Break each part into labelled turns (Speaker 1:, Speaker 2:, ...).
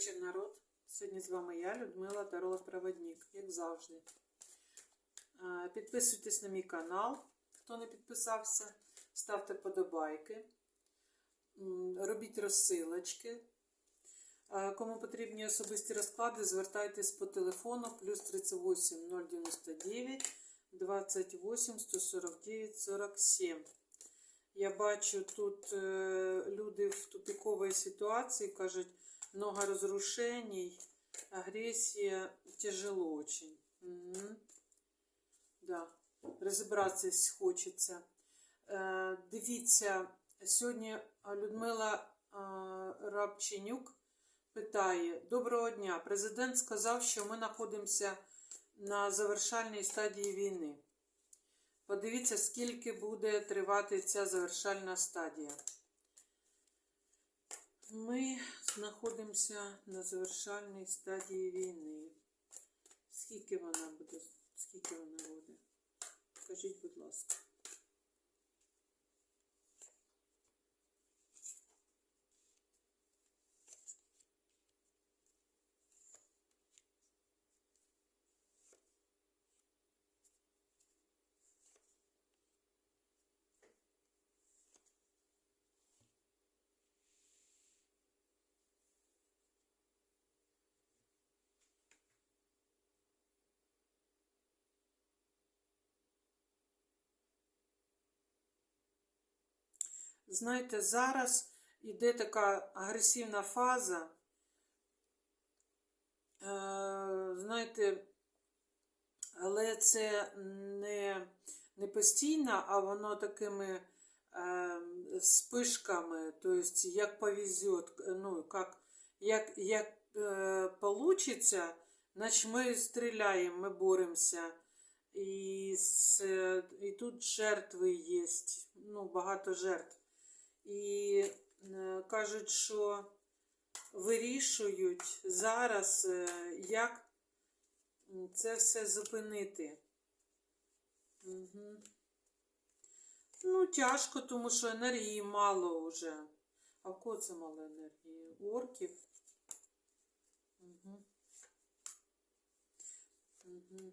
Speaker 1: вечір, народ. Сьогодні з вами я, Людмила Таролог Проводник, як завжди. Підписуйтесь на мій канал, хто не підписався. Ставте подобайки, робіть розсилочки. Кому потрібні особисті розклади, звертайтесь по телефону плюс 38 099 28 149 47. Я бачу, тут е, люди в тупиковій ситуації кажуть, много разрушений, агресія, тяжело очень. Угу. Да. Розібратися хочеться. Е, дивіться, сьогодні Людмила е, Рабченюк питає: Доброго дня. Президент сказав, що ми знаходимося на завершальній стадії війни. Подивіться, скільки буде тривати ця завершальна стадія. Ми знаходимося на завершальній стадії війни. Скільки вона буде? Скільки вона буде? Скажіть, будь ласка. Знаєте, зараз іде така агресивна фаза. Е, знаєте, але це не, не постійно, а воно такими е, спишками, тобто як повезет, ну, як, як, як е, получиться, значить ми стріляємо, ми боремося. І, і тут жертви є, ну, багато жертв. І е, кажуть, що вирішують зараз, е, як це все зупинити. Угу. Ну, тяжко, тому що енергії мало вже. А в кого це мало енергії? У орків? Угу. Угу.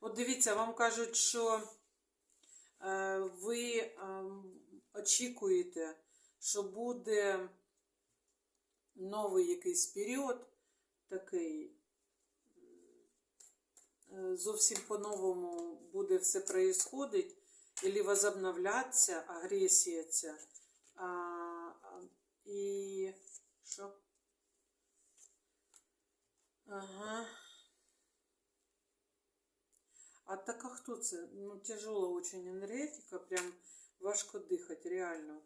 Speaker 1: От дивіться, вам кажуть, що е, ви е, очікуєте, що буде новий якийсь період, такий, е, зовсім по-новому буде все происходить, або возобновляться агресія ця. А, і що? Ага. А так а хто це? Ну, тяжела очень енергетика, прям важко дихати, реально.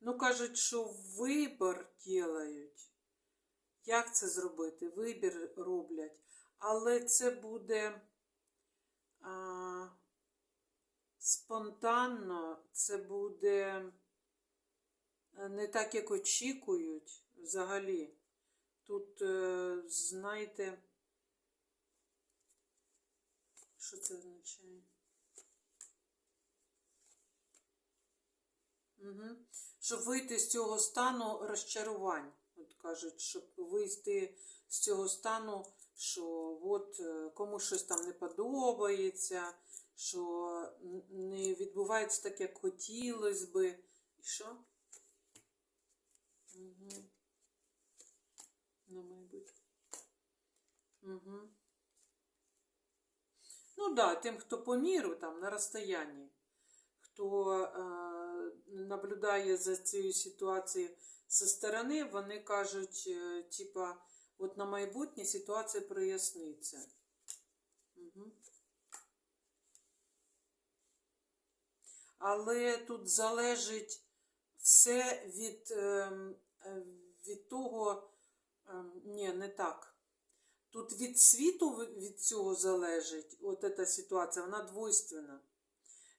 Speaker 1: Ну, кажуть, що вибір ділають. Як це зробити? Вибір роблять. Але це буде а, спонтанно, це буде не так, як очікують взагалі. Тут, е, знаєте, що це означає? Угу. Щоб вийти з цього стану розчарувань. От кажуть, щоб вийти з цього стану, що от е, комусь щось там не подобається, що не відбувається так, як хотілося би. І що? Угу. Ну, мабуть. Угу. Ну да, тим, хто по міру, там, на розстоянні, хто е, наблюдає за цією ситуацією зі сторони, вони кажуть, е, типа, от на майбутнє ситуація проясниться. Угу. Але тут залежить все від, е, від того, е, ні, не так. Тут від світу від цього залежить, от ця ситуація, вона двойственна.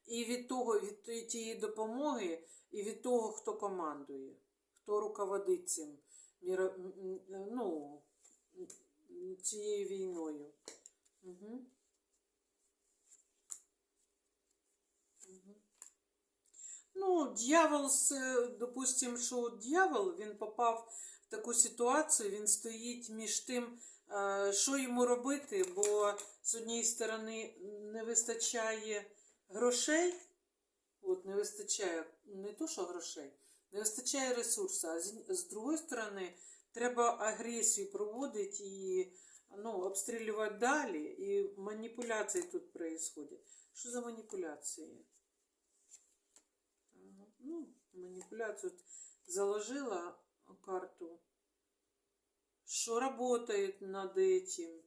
Speaker 1: І від того, від тієї допомоги, і від того, хто командує, хто руководить цим ну, цією війною. Угу. Ну, дьявол, е, що дьявол, він попав в таку ситуацію, він стоїть між тим, що йому робити, бо з однієї сторони не вистачає грошей, от не вистачає не то, що грошей, не вистачає ресурсу, а з, другої сторони треба агресію проводити і ну, обстрілювати далі, і маніпуляції тут происходять. Що за маніпуляції? Ага, Ну, манипуляцию заложила карту. Что работает над этим?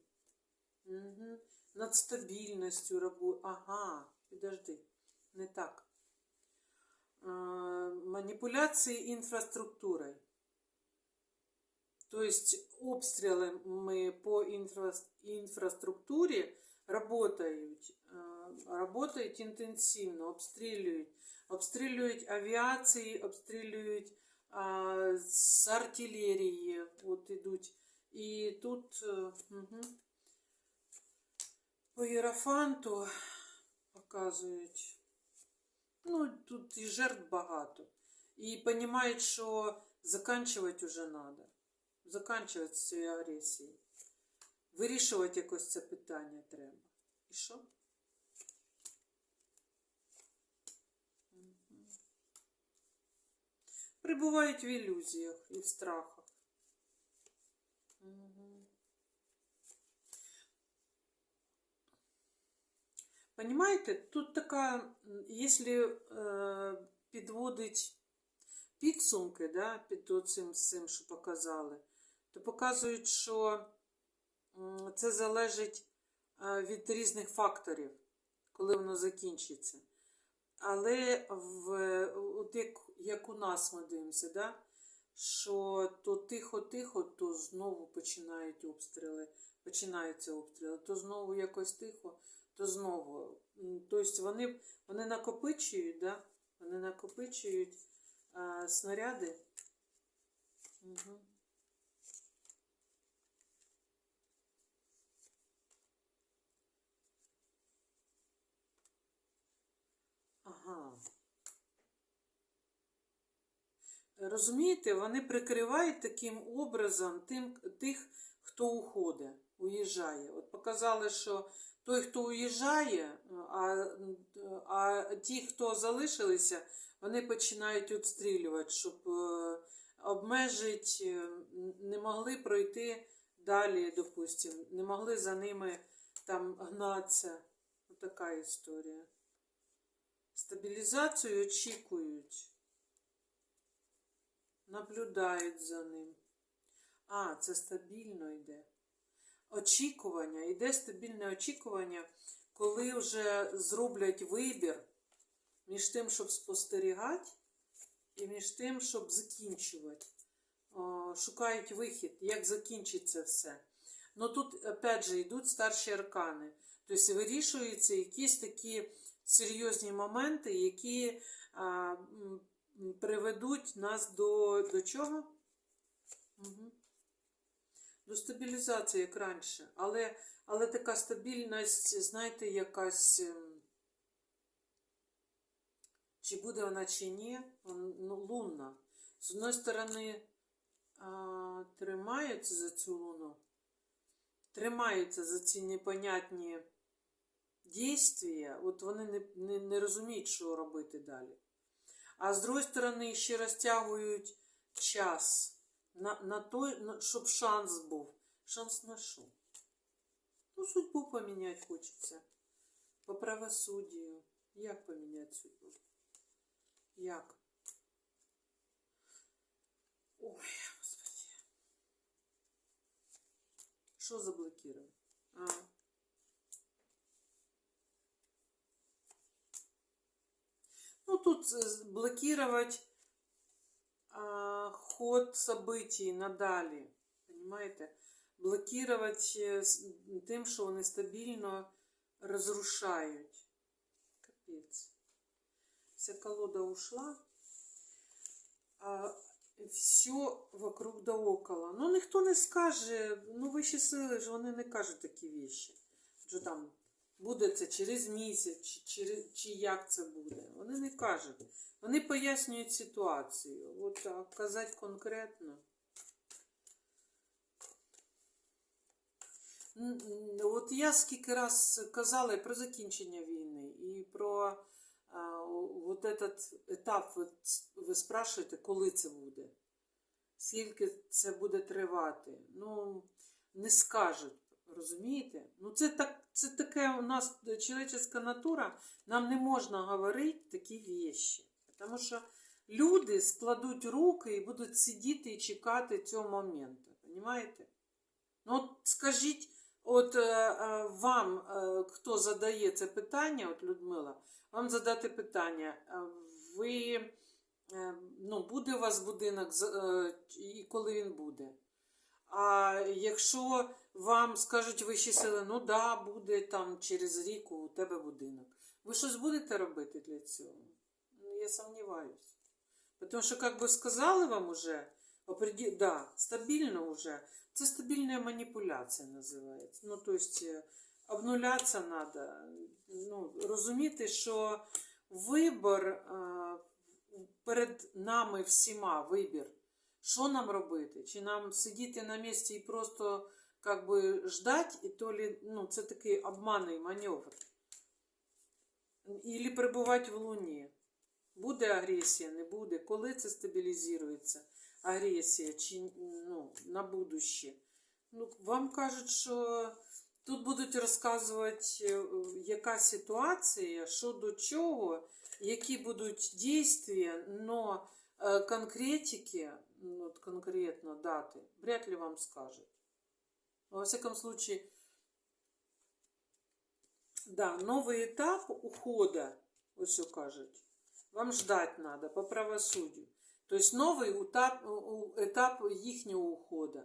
Speaker 1: Мгм. Над стабильностью работы. Ага, подожди, не так. А, манипуляции инфраструктурой. То есть обстрелы мы по инфра- инфраструктуре работают, а, работают интенсивно, обстрілюють. Обстрілюють авіації, обстрілюють а, З артилерії, от ідуть. І тут угу, по Єрофанту показують. Ну, тут і жертв багато. І розуміють, що заканчувати вже треба. Заканчувати з цією агресією. Вирішувати якось це питання треба. І що? Прибувають в ілюзіях і в страхах. Мгм. Понимаєте, тут така, якщо е, підводить підсумки, да, під цим всім, що показали, то показують, що це залежить від різних факторів, коли воно закінчиться. Але в, от як, як у нас ми дивимося, да? що то тихо-тихо, то знову починають обстріли, починаються обстріли, то знову якось тихо, то знову. Тобто вони, вони накопичують, да? вони накопичують а, снаряди. Угу. Ага. Розумієте, вони прикривають таким образом тим, тих, хто уходить, уїжджає. От показали, що той, хто уїжджає, а, а ті, хто залишилися, вони починають відстрілювати, щоб е, обмежити, е, не могли пройти далі, допустимо, не могли за ними там гнатися. Ось така історія. Стабілізацію очікують. Наблюдають за ним. А, це стабільно йде. Очікування. Йде стабільне очікування, коли вже зроблять вибір між тим, щоб спостерігати, і між тим, щоб закінчувати. Шукають вихід, як закінчиться все. Ну тут, опять же, йдуть старші аркани. Тобто вирішуються якісь такі серйозні моменти, які приведуть нас до, до чого? Угу. До стабілізації, як раніше. Але, але така стабільність, знаєте, якась. ем, Чи буде вона, чи ні, ну, лунна. З одної сторони, а, тримаються за цю луну, тримаються за ці непонятні дійствія, от вони не, не, не розуміють, що робити далі. А з другої сторони, ще розтягують час на, на той, на, щоб шанс був. Шанс на що? Ну, судьбу поміняти хочеться. По правосуддю. Як поміняти судьбу? Як? Ой, господи. Що заблокировано? А. Ну, тут э, блокировать а, ход событий надалі. Понимаете? Блокировать с- тим, що вони стабільно розрушають. Капець. Вся колода ушла. А все вокруг да около. Ну, ніхто не скаже, ну, вищі сили ж вони не кажуть такі вещи. Що там буде це через місяць, чи, чи як це буде. Вони не кажуть. Вони пояснюють ситуацію. От так, казати конкретно. От я скільки раз казала про закінчення війни, і про а, от этот етап, ви, ви спрашуєте, коли це буде, скільки це буде тривати. Ну, не скажуть, розумієте? Ну, це, так, це таке у нас чоловіческа натура, нам не можна говорити такі вещі. Тому що люди складуть руки і будуть сидіти і чекати цього моменту. Понимаєте? Ну, от скажіть, от е, е, вам, е, хто задає це питання, от Людмила, вам задати питання, е, ви, е, ну, буде у вас будинок е, і коли він буде? А якщо вам скажуть вищі сили, ну да, буде там через рік у тебе будинок. Ви щось будете робити для цього? Ну, я сумніваюся. Тому що, як би сказали вам уже, опреди... да, стабільно уже, це стабільна маніпуляція називається. Ну, тобто, обнулятися треба. Ну, розуміти, що вибір перед нами всіма вибір. Що нам робити? Чи нам сидіти на місці і просто как би, ждать, і то лі, ну, це такий обманний маневр. Ілі перебувати в Луні. Буде агресія, не буде. Коли це стабілізується? Агресія чи ну, на будуще? Ну, вам кажуть, що тут будуть розказувати, е, яка ситуація, що до чого, які будуть дійства, но е, конкретики, ну, от конкретно дати, вряд ли вам скажуть. Во всяком случае, да, новый этап ухода, ось що кажуть, вам ждать надо по правосуддю. Тобто новий етап, етап їхнього уходу.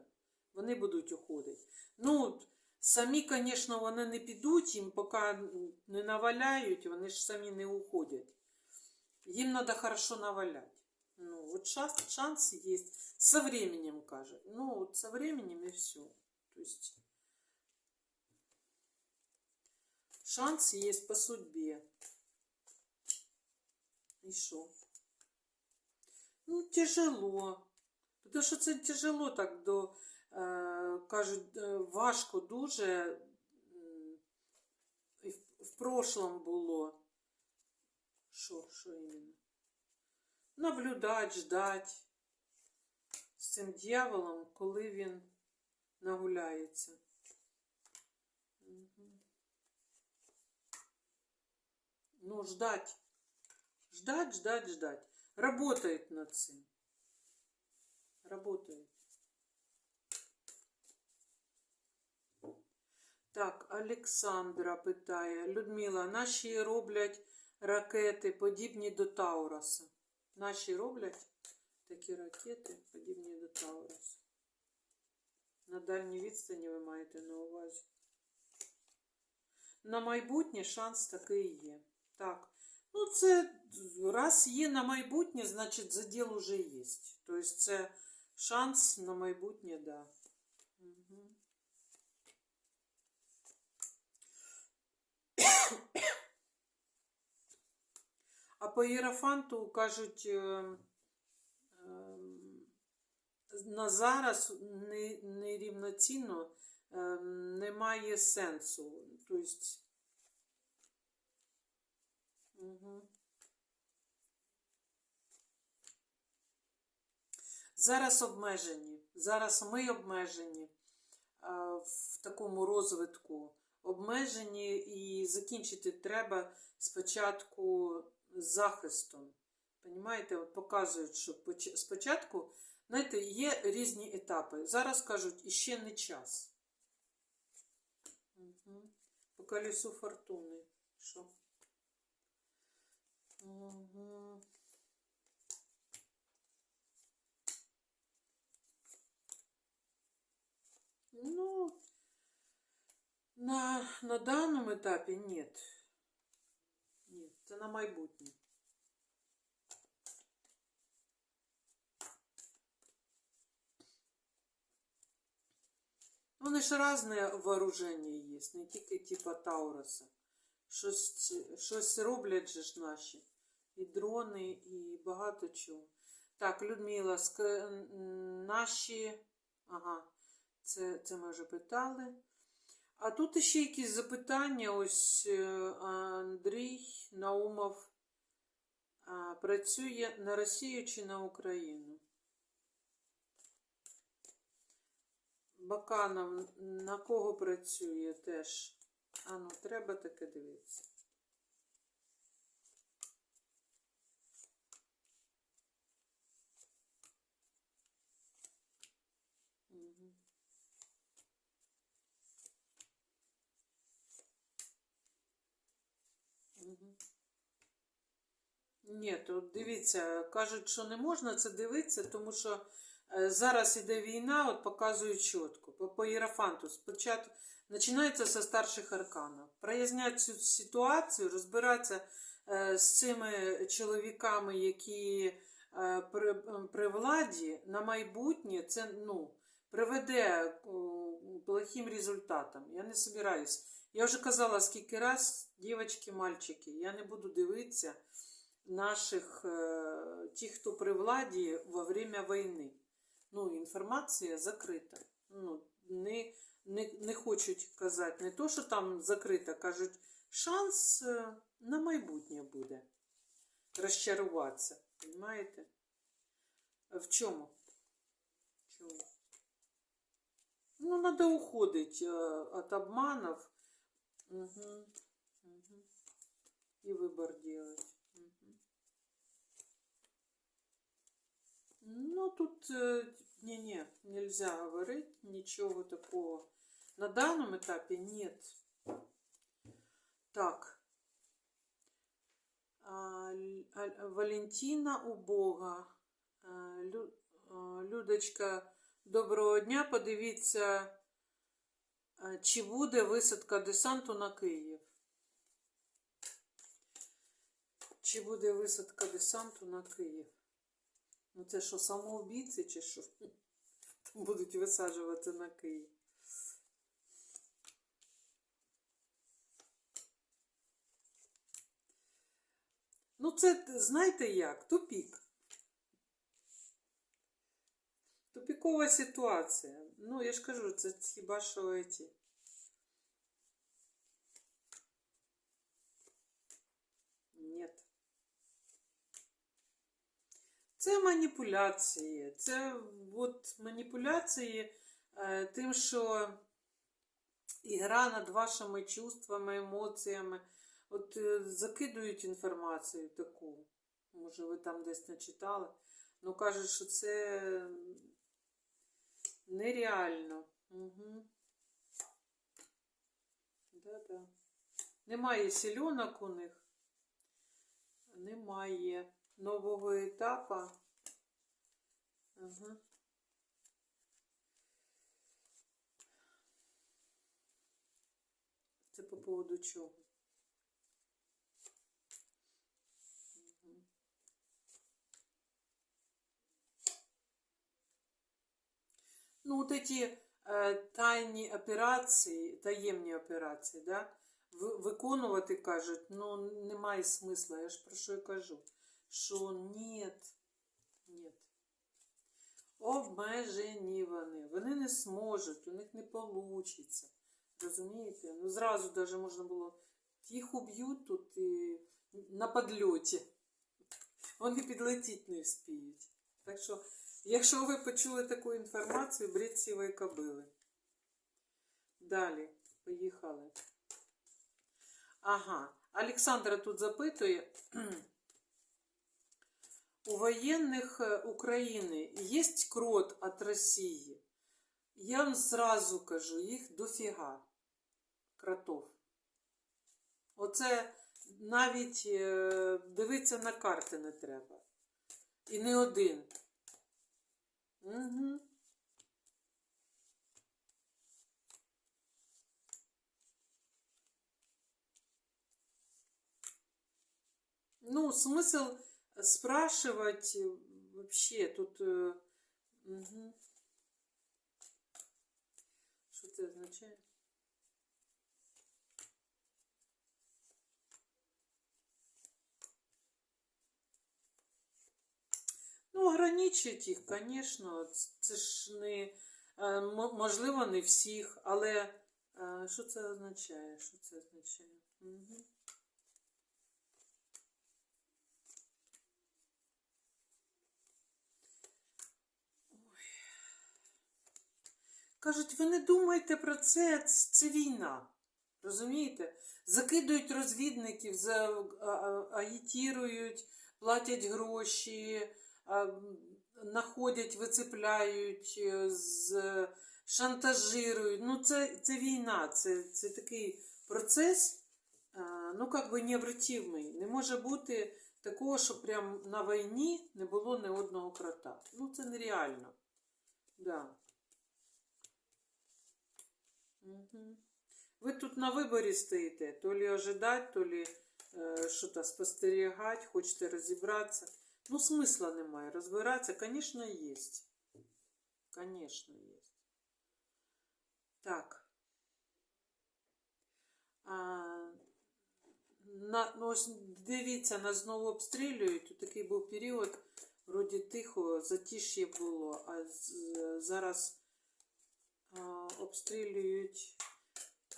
Speaker 1: Вони будуть уходити. Ну, самі, звісно, вони не підуть, їм поки не наваляють, вони ж самі не уходять. Їм треба хорошо наваляти. Ну, от шанс, шанс є. Со временем, каже. Ну, от со временем і все. То есть шанс есть по судьбе. И что? Ну, тяжело. Потому що це тяжело так до, е, кажуть, е, важко дуже. м, І в, в прошлом було. Що, що іменно? Наблюдать, ждать з цим дьяволом, коли він нагуляється. Мгм. Ну, ждать. Ждать, ждать, ждать. Работает над цим. Работает. Так, Олександра питає. Людмила, наші роблять ракети, подібні до Таураса. Наші роблять такі ракети, подібні до Таураса. На дальній відстані ви маєте на увазі. На майбутнє шанс такий є. Так. Ну, це раз є на майбутнє, значить заділ уже є. Тобто це шанс на майбутнє, да. Угу. А по Єрофанту кажуть, е, е, на зараз не, нерівноцінно е, немає сенсу. Тобто, угу. Зараз обмежені. Зараз ми обмежені е, в такому розвитку. Обмежені і закінчити треба спочатку захистом. Понімаєте, показують, що спочатку, знаєте, є різні етапи. Зараз кажуть, іще не час. Угу. По колесу фортуни. Що? Угу. Ну, на, на даному етапі ні. Ні, це на майбутнє. Вони ж різне вооруження є, не тільки типа Таураса. щось, щось роблять же ж наші. І дрони, і багато чого. Так, Людмила, ск... наші. Ага, це, це ми вже питали. А тут ще якісь запитання. Ось е, Андрій Наумов працює на Росію чи на Україну? Баканов на кого працює теж? А ну, треба таке дивитися. Ні, то дивіться, кажуть, що не можна це дивитися, тому що зараз іде війна, от показують чітко. По, по Єрофанту спочатку починається зі старших арканів. Прояснять цю ситуацію, розбиратися е, з цими чоловіками, які е, при, при владі на майбутнє, це ну, приведе плохим результатам. Я не собираюсь. Я вже казала скільки раз, дівчатки, мальчики, я не буду дивитися наших, е, тих, хто при владі во время війни. Ну, інформація закрита. Ну, не, не, не хочуть казати не то, що там закрита, кажуть, шанс е, на майбутнє буде розчаруватися. Понимаєте? В чому? Чому? Ну, надо уходить э, от обманов Угу. Угу. и выбор делать. Ну, тут не-не, нельзя говорить ничего такого. На данном этапе нет. Так. Валентина у Бога. А, Лю- а, Людочка, доброго дня. Подивіться, чи буде висадка десанту на Київ. Чи буде висадка десанту на Київ? Ну це що, самоубійці чи що? Там будуть висаджувати на Київ. Ну, це знаєте як? Тупік. Тупікова ситуація. Ну, я ж кажу, це хіба що ці. Нет. Це маніпуляції. Це от маніпуляції е, тим, що ігра над вашими чувствами, емоціями. От е, закидують інформацію таку. Може, ви там десь не читали. Ну, кажуть, що це нереально. Угу. Да-да. Немає сільонок у них. Немає нового етапа. Ага. Це по поводу чого? Ну, от эти е, тайні операції, таємні операції, да? ви- виконувати кажуть, ну немає смисла. Я ж про що і кажу. Що ні, ні. Обмежені вони. Вони не зможуть, у них не вийде. Розумієте? Ну, зразу даже можна було їх уб'ють тут і на подльоті. Вони підлетіти не вспіють. Так що, якщо ви почули таку інформацію, беріть сівої кобили. Далі, поїхали. Ага, Олександра тут запитує. У воєнних е, України є крот від Росії? Я вам зразу кажу, їх дофіга кротов. Оце навіть е, дивитися на карти не треба. І не один. Угу. Ну, смысл спрашивать э, вообще тут... Угу. Что это означает? Ну, ограничить их, конечно, це ж не можливо не всіх, але що це означає? Що це означає? Угу. Кажуть, ви не думайте про це, це війна. Розумієте? Закидують розвідників, агітірують, платять гроші, м, вицепляють, е, шантажирують. Ну, це, це війна, це, це такий процес, ну, як би необратимий. Не може бути такого, що прям на війні не було ні одного крота. Ну, це нереально. Да. Угу. Ви тут на виборі стоїте, то лі ожидать, то лі е, що то спостерігати, хочете розібратися. Ну, смисла немає. Розбиратися, звісно, є. Звісно, є. Так. А, на, ну, ось дивіться, нас знову обстрілюють. Тут такий був період, вроді тихо, затиш'я було, а зараз обстрілюють.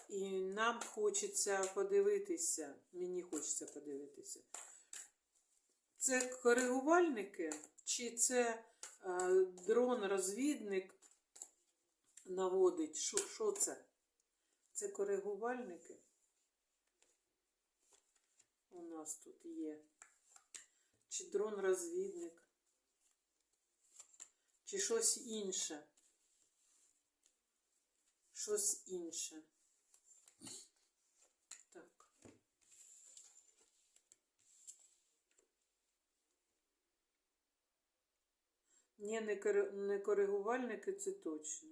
Speaker 1: І нам хочеться подивитися, мені хочеться подивитися. Це коригувальники, чи це дрон-розвідник наводить? Що це? Це коригувальники? У нас тут є. Чи дрон-розвідник? Чи щось інше? Щось інше. Так. Ні, не, кори- не коригувальники, це точно.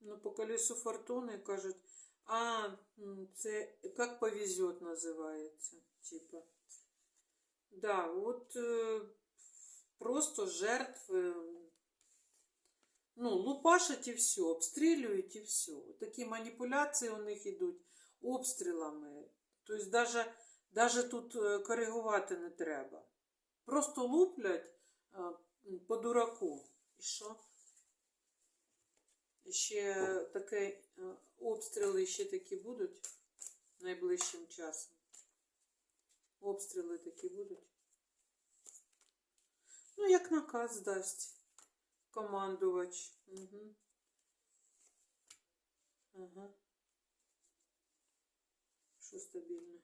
Speaker 1: Ну, по колесу фортуни кажуть, а, це як повезет називається, типа. Да, от е, просто жертви. Ну, лупашать і все, обстрілюють і все. Такі маніпуляції у них йдуть обстрілами. Тобто, даже, даже тут е, коригувати не треба. Просто луплять е, по дураку. І що? Ще таке обстріли ще такі будуть найближчим часом. Обстріли такі будуть. Ну, як наказ дасть командувач. Угу. Ага. Що стабільне?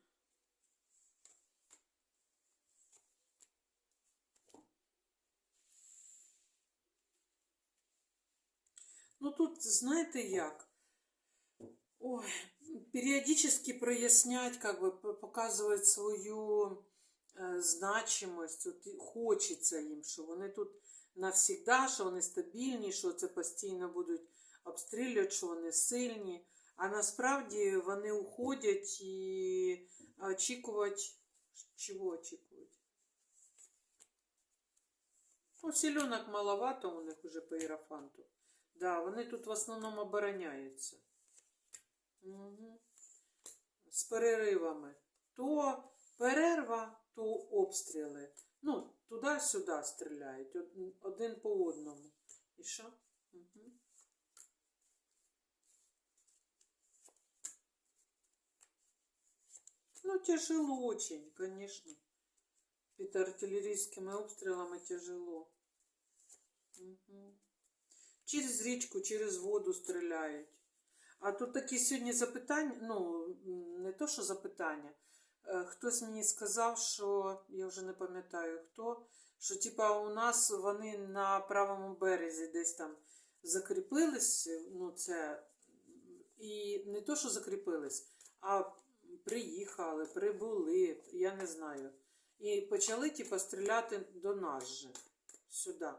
Speaker 1: Ну тут, знаєте як? Ой, периодически прояснять, как бы показывать свою е, значимость. От хочеться їм, що вони тут навсігда, що вони стабільні, що це постійно будуть обстрілювати, що вони сильні. А насправді вони уходять і очікувати. Чого очікувати? Ну, селенок маловато у них уже по іерофанту. Да, вони тут в основному обороняються. Угу. З переривами. То перерва, то обстріли. Ну, туди-сюди стріляють. Один по одному. І що? Угу. Ну, тяжело очень, конечно. Під артилерійськими обстрілами тяжело. Угу. Через річку, через воду стріляють. А тут такі сьогодні запитання, ну, не то, що запитання. Е, Хтось мені сказав, що я вже не пам'ятаю хто, що типа у нас вони на правому березі десь там закріпились, ну це і не то, що закріпились, а приїхали, прибули, я не знаю. І почали типа стріляти до нас же сюди.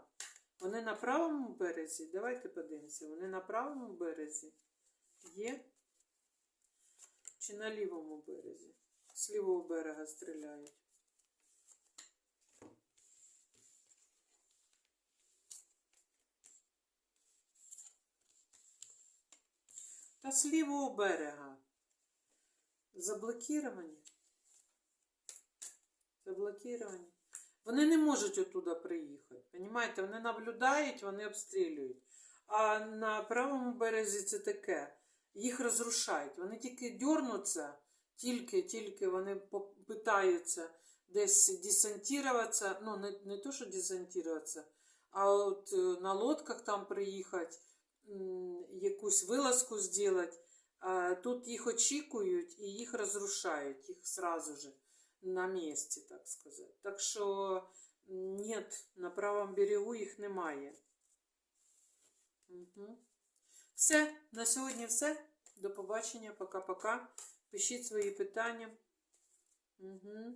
Speaker 1: Вони на правому березі. Давайте подивимося. Вони на правому березі є чи на лівому березі? З лівого берега стріляють. Та з лівого берега. Заблокіровані. Заблокіровані. Вони не можуть оттуда приїхати. Понімаєте, вони наблюдають, вони обстрілюють. А на правому березі це таке. Їх розрушають. Вони тільки дернуться, тільки, тільки вони питаються десь десантуватися. Ну, не, не то, що десантуватися, а от е, на лодках там приїхати, якусь вилазку зробити. Тут їх очікують і їх розрушають, їх сразу же на місці, так сказати. Так що ні, на правому берегу їх немає. Угу. Все, на сьогодні все. До побачення, пока-пока. Пишіть свої питання. Угу.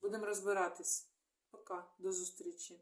Speaker 1: Будемо розбиратись. Пока, до зустрічі.